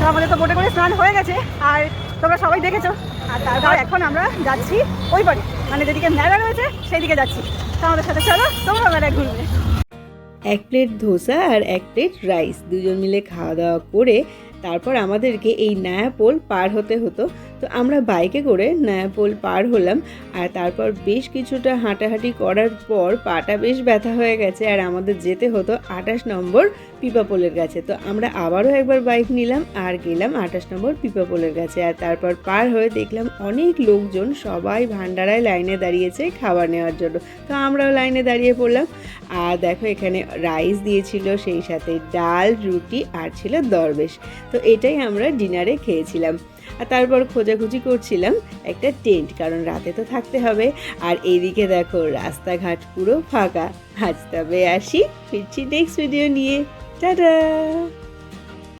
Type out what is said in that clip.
তো আমাদের তো বোটে করে স্নান হয়ে গেছে, আর তোমরা সবাই দেখেছ। আর তারপর এখন আমরা যাচ্ছি ওই পারে মানে যেদিকে মেলা রয়েছে সেই দিকে যাচ্ছি। তো আমাদের সাথে চলো, তোমরা মেলায় ঘুরবে। এক প্লেট ধোসা আর এক প্লেট রাইস, দুজন মিলে খাওয়া দাওয়া করে তারপর আমাদেরকে এই নয়াপোল পার হতে হতো। তো আমরা বাইকে করে নয়াপোল পার হলাম আর তারপর বেশ কিছুটা হাঁটাহাঁটি করার পর পাটা বেশ ব্যথা হয়ে গেছে আর আমাদের যেতে হতো আঠাশ নম্বর পিপাপোলের কাছে। তো আমরা আবারও একবার বাইক নিলাম আর গেলাম আঠাশ নম্বর পিপাপোলের কাছে আর তারপর পার হয়ে দেখলাম অনেক লোকজন সবাই ভান্ডারায় লাইনে দাঁড়িয়েছে খাবার নেওয়ার জন্য। তো আমরাও লাইনে দাঁড়িয়ে পড়লাম আর দেখো, এখানে রাইস দিয়েছিল, সেই সাথে ডাল, রুটি আর ছিল দরবেশ। তো এটাই আমরা ডিনারে খেয়েছিলাম। আর তারপর খোঁজাখুঁজি করছিলাম একটা টেন্ট, কারণ রাতে তো থাকতে হবে। আর এদিকে দেখো, রাস্তাঘাট পুরো ফাঁকা। আজ তবে আসি, ফিরছি নেক্সট ভিডিও নিয়ে। টাটা!